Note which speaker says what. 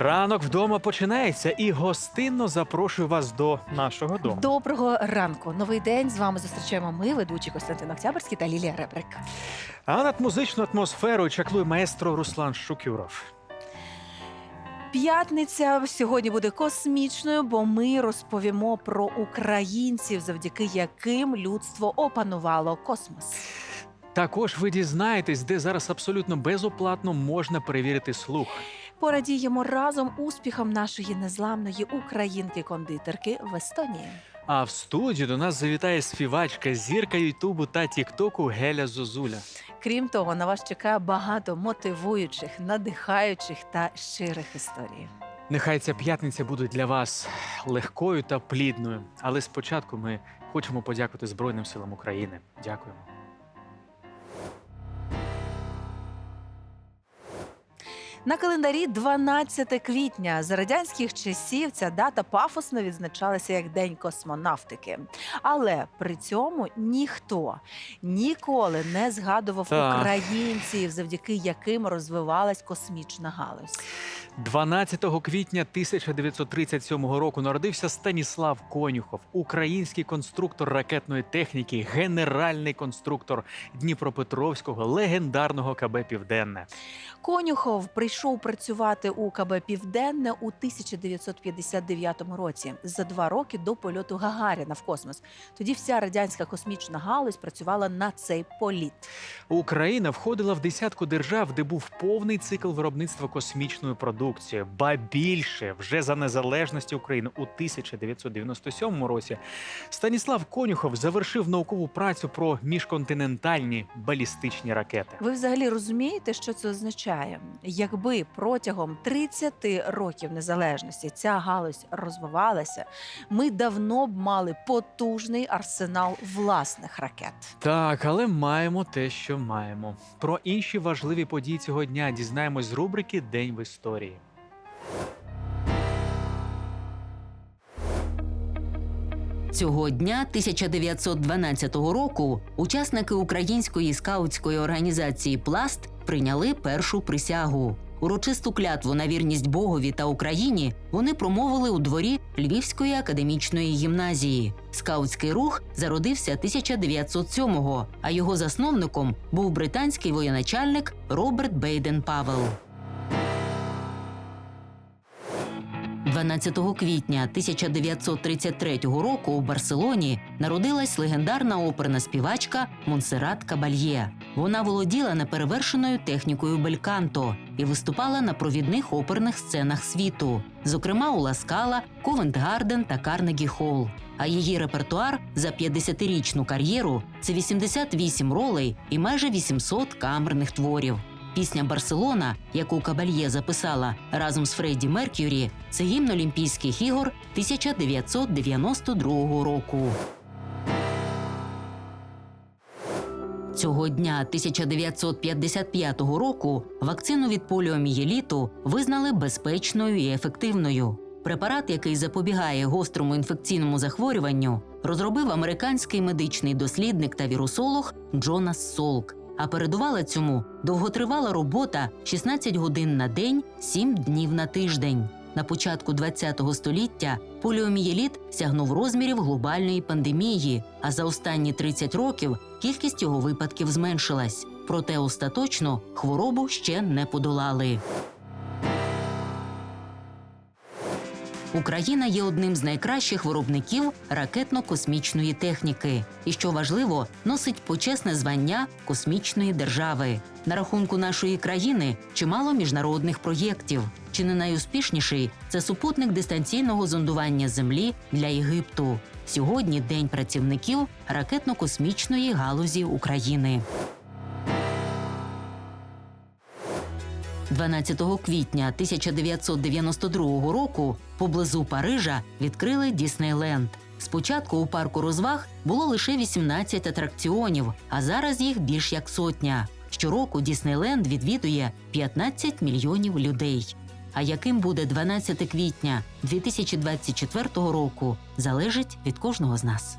Speaker 1: Ранок вдома починається і гостинно запрошую вас до нашого дому.
Speaker 2: Доброго ранку. Новий день з вами зустрічаємо ми, ведучі Костянтин Октябрьський та Лілія Ребрик.
Speaker 1: А над музичну атмосферу чаклує маестро Руслан Шукюров.
Speaker 2: П'ятниця сьогодні буде космічною, бо ми розповімо про українців, завдяки яким людство опанувало космос.
Speaker 1: Також ви дізнаєтесь, де зараз абсолютно безоплатно можна перевірити слух.
Speaker 2: Порадіємо разом успіхам нашої незламної українки-кондитерки в Естонії.
Speaker 1: А в студію до нас завітає співачка, зірка Ютубу та Тіктоку Геля Зозуля.
Speaker 2: Крім того, на вас чекає багато мотивуючих, надихаючих та щирих історій.
Speaker 1: Нехай ця п'ятниця буде для вас легкою та плідною. Але спочатку ми хочемо подякувати Збройним силам України. Дякуємо.
Speaker 2: На календарі 12 квітня за радянських часів ця дата пафосно відзначалася як День космонавтики. Але при цьому ніхто ніколи не згадував
Speaker 1: Так.
Speaker 2: українців, завдяки яким розвивалась космічна галузь.
Speaker 1: 12 квітня 1937 року народився Станіслав Конюхов, український конструктор ракетної техніки, генеральний конструктор Дніпропетровського легендарного КБ Південне.
Speaker 2: Конюхов прийшов працювати у КБ Південне у 1959 році за два роки до польоту Гагаріна в космос. Тоді вся радянська космічна галузь працювала на цей політ.
Speaker 1: Україна входила в десятку держав, де був повний цикл виробництва космічної продукції. Ба більше вже за незалежності України у 1997 році Станіслав Конюхов завершив наукову працю про міжконтинентальні балістичні ракети.
Speaker 2: Ви взагалі розумієте, що це означає? Якби протягом 30 років незалежності ця галузь розвивалася, ми давно б мали потужний арсенал власних ракет.
Speaker 1: Так, але маємо те, що маємо. Про інші важливі події цього дня дізнаємось з рубрики День в історії.
Speaker 3: Цього дня 1912 року учасники української скаутської організації Пласт прийняли першу присягу. Урочисту клятву на вірність Богові та Україні вони промовили у дворі Львівської академічної гімназії. Скаутський рух зародився 1907-го, а його засновником був британський воєначальник Роберт Бейден Павел. 12 квітня 1933 року у Барселоні народилась легендарна оперна співачка Монсеррат Кабальє. Вона володіла неперевершеною технікою бельканто і виступала на провідних оперних сценах світу, зокрема у Ласкала, Ковент-Гарден та Карнегі Холл. А її репертуар за 50-річну кар'єру це 88 ролей і майже 800 камерних творів. Пісня Барселона, яку Кабальє записала разом з Фредді Меркюрі, це гімн Олімпійських ігор 1992 року. Цього дня 1955 року вакцину від поліомієліту визнали безпечною і ефективною. Препарат, який запобігає гострому інфекційному захворюванню, розробив американський медичний дослідник та вірусолог Джонас Солк. А передувала цьому довготривала робота 16 годин на день, 7 днів на тиждень. На початку ХХ століття поліомієліт сягнув розмірів глобальної пандемії, а за останні 30 років кількість його випадків зменшилась. Проте остаточно хворобу ще не подолали. Україна є одним з найкращих виробників ракетно-космічної техніки, і що важливо, носить почесне звання космічної держави. На рахунку нашої країни чимало міжнародних проєктів. Чи не найуспішніший це супутник дистанційного зондування Землі для Єгипту. Сьогодні День працівників ракетно-космічної галузі України. 12 квітня 1992 року поблизу Парижа відкрили Діснейленд. Спочатку у парку розваг було лише 18 атракціонів, а зараз їх більш як сотня. Щороку Діснейленд відвідує 15 мільйонів людей. А яким буде 12 квітня 2024 року, залежить від кожного з нас.